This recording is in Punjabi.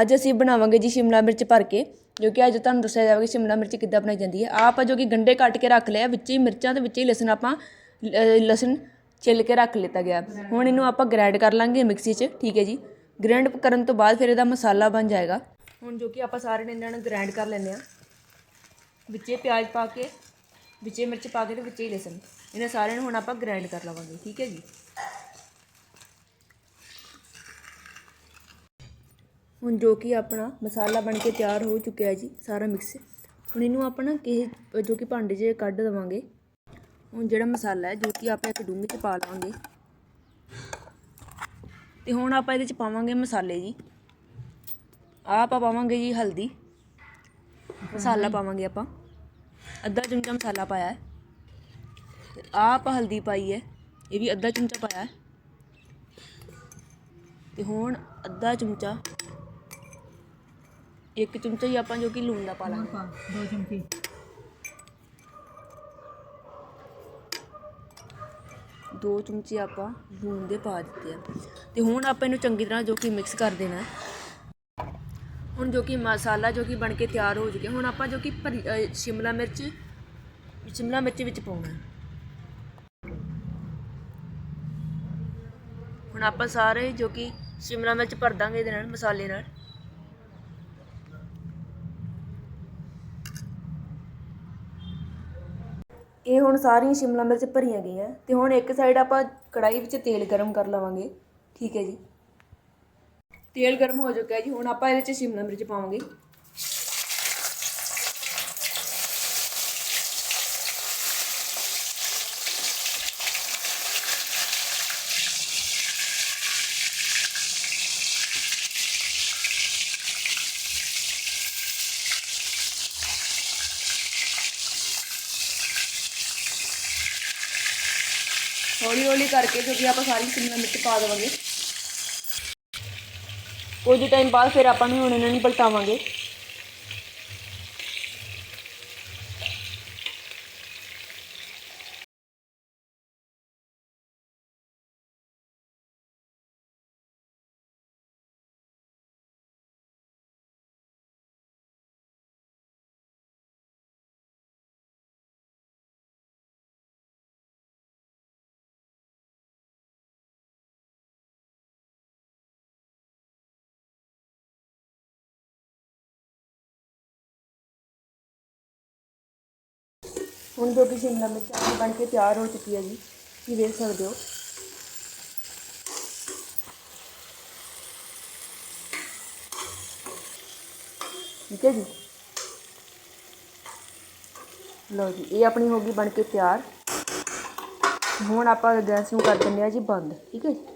ਅੱਜ ਅਸੀਂ ਬਣਾਵਾਂਗੇ ਜੀ ਸ਼ਿਮਲਾ ਮਿਰਚ ਭਰ ਕੇ, ਜੋ ਕਿ ਅੱਜ ਤੁਹਾਨੂੰ ਦੱਸਿਆ ਜਾਵੇਗਾ ਸ਼ਿਮਲਾ ਮਿਰਚ ਕਿੱਦਾਂ ਬਣਾਈ ਜਾਂਦੀ ਹੈ। ਆਹ ਆਪਾਂ ਜੋ ਕਿ ਗੰਡੇ ਕੱਟ ਕੇ ਰੱਖ ਲਿਆ, ਵਿੱਚ ਹੀ ਮਿਰਚਾਂ ਤੇ ਵਿੱਚ ਹੀ ਲਸਣ ਆਪਾਂ ਲ- ਲਸਣ ਛਿੱਲ ਕੇ ਰੱਖ ਲਿੱਤਾ ਗਿਆ। ਹੁਣ ਇਹਨੂੰ ਆਪਾਂ ਗ੍ਰਾਈਂਡ ਕਰ ਲਾਂਗੇ ਮਿਕਸੀ 'ਚ, ਠੀਕ ਹੈ ਜੀ। ਗ੍ਰਾਈਂਡ ਕਰਨ ਤੋਂ ਬਾਅਦ ਫਿਰ ਇਹਦਾ ਮਸਾਲਾ ਬਣ ਜਾਏਗਾ। ਹੁਣ ਜੋ ਕਿ ਆਪਾਂ ਸਾਰੇ ਨੇ ਇਹਨਾਂ ਨੂੰ ਗ੍ਰਾਈਂਡ ਕਰ ਲੈਂਦੇ ਆ ਵਿੱਚੇ ਪਿਆਜ਼ ਪਾ ਕੇ, ਵਿੱਚੇ ਮਿਰਚ ਪਾ ਕੇ ਤੇ ਵਿੱਚੇ ਹੀ ਲਸਣ। ਇਹਨਾਂ ਸਾਰਿਆਂ ਨੂੰ ਹੁਣ ਆਪਾਂ ਗ੍ਰਾਈਂਡ ਕਰ ਲਵਾਂਗੇ, ਠੀਕ ਹੈ ਜੀ। ਹੁਣ ਜੋ ਕਿ ਆਪਣਾ ਮਸਾਲਾ ਬਣ ਕੇ ਤਿਆਰ ਹੋ ਚੁੱਕਿਆ ਹੈ ਜੀ, ਸਾਰਾ ਮਿਕਸ ਹੁਣ ਇਹਨੂੰ ਆਪਾਂ ਨਾ ਕਿਸੇ, ਜੋ ਕਿ ਭਾਂਡੇ 'ਚ ਕੱਢ ਦੇਵਾਂਗੇ। ਹੁਣ ਜਿਹੜਾ ਮਸਾਲਾ ਹੈ, ਜੋ ਕਿ ਆਪਾਂ ਇੱਕ ਡੂੰਘੇ 'ਚ ਪਾ ਲਵਾਂਗੇ। ਤੇ ਹੁਣ ਆਪਾਂ ਇਹਦੇ 'ਚ ਪਾਵਾਂਗੇ ਮਸਾਲੇ ਜੀ। ਆਹ ਆਪਾਂ ਪਾਵਾਂਗੇ ਜੀ ਹਲਦੀ। ਮਸਾਲਾ ਪਾਵਾਂਗੇ ਆਪਾਂ। ਅੱਧਾ ਚਮਚਾ ਮਸਾਲਾ ਪਾਇਆ ਹੈ। ਆਹ ਆਪਾਂ ਹਲਦੀ ਪਾਈ ਹੈ। ਇਹ ਵੀ ਅੱਧਾ ਚਮਚਾ ਪਾਇਆ ਹੈ। ਤੇ ਹੁਣ ਅੱਧਾ ਚਮਚਾ ਇੱਕ ਚਮਚਾ ਹੀ ਆਪਾਂ ਜੋ ਕਿ ਲੂਣ ਦਾ ਪਾ ਲਾਂਗੇ। ਪਾ ਦੋ ਚਮਚੇ। ਦੋ ਚਮਚੇ ਆਪਾਂ ਲੂਣ ਦੇ ਪਾ ਦਿੱਤੇ ਆ। ਤੇ ਹੁਣ ਆਪਾਂ ਇਹਨੂੰ ਚੰਗੀ ਤਰ੍ਹਾਂ ਜੋ ਕਿ ਮਿਕਸ ਕਰ ਦੇਣਾ ਹੈ। ਹੁਣ ਜੋ ਕਿ ਮਸਾਲਾ ਜੋ ਕਿ ਬਣ ਕੇ ਤਿਆਰ ਹੋ ਚੁੱਕਿਆ ਹੁਣ ਆਪਾਂ ਜੋ ਕਿ ਸ਼ਿਮਲਾ ਮਿਰਚ ਸ਼ਿਮਲਾ ਮਿਰਚ ਵਿੱਚ ਪਾਉਣਾ ਹੈ। ਹੁਣ ਆਪਾਂ ਸਾਰੇ ਜੋ ਕਿ ਸ਼ਿਮਲਾ ਮਿਰਚ ਭਰ ਦਾਂਗੇ ਇਹਦੇ ਨਾਲ ਮਸਾਲੇ ਨਾਲ। ਇਹ ਹੁਣ ਸਾਰੀਆਂ ਸ਼ਿਮਲਾ ਮਿਰਚ ਭਰੀਆਂ ਗਈਆਂ ਤੇ ਹੁਣ ਇੱਕ ਸਾਈਡ ਆਪਾਂ ਕੜਾਈ ਵਿੱਚ ਤੇਲ ਗਰਮ ਕਰ ਲਵਾਂਗੇ। ਠੀਕ ਹੈ ਜੀ। ਤੇਲ ਗਰਮ ਹੋ ਚੁੱਕਾ ਹੈ ਜੀ। ਹੁਣ ਆਪਾਂ ਇਹਦੇ ਵਿੱਚ ਸ਼ਿਮਲਾ ਮਿਰਚ ਪਾਵਾਂਗੇ। ਹੌਲੀ ਹੌਲੀ ਕਰਕੇ ਜੋ ਆਪਾਂ ਸਾਰੀ ਸ਼ਿਮਲਾ ਮਿਰਚ ਪਾ ਦੇਵਾਂਗੇ। ਕੁਝ ਟਾਈਮ ਬਾਅਦ ਫਿਰ ਆਪਾਂ ਨੂੰ ਹੁਣ ਇਹਨਾਂ ਨੂੰ ਪਲਟਾਵਾਂਗੇ। ਹੁਣ ਜੋ ਕਿ ਸ਼ਿਮਲਾ ਮਿਰਚ ਆਪਣੀ ਬਣ ਕੇ ਤਿਆਰ ਹੋ ਚੁੱਕੀ ਹੈ ਜੀ, ਤੁਸੀਂ ਦੇਖ ਸਕਦੇ ਹੋ। ਠੀਕ ਹੈ ਜੀ? ਲਓ ਜੀ, ਇਹ ਆਪਣੀ ਹੋ ਗਈ ਬਣ ਕੇ ਤਿਆਰ। ਹੁਣ ਆਪਾਂ ਗੈਸ ਨੂੰ ਕਰ ਦਿੰਦੇ ਆ ਜੀ ਬੰਦ, ਠੀਕ ਹੈ ਜੀ?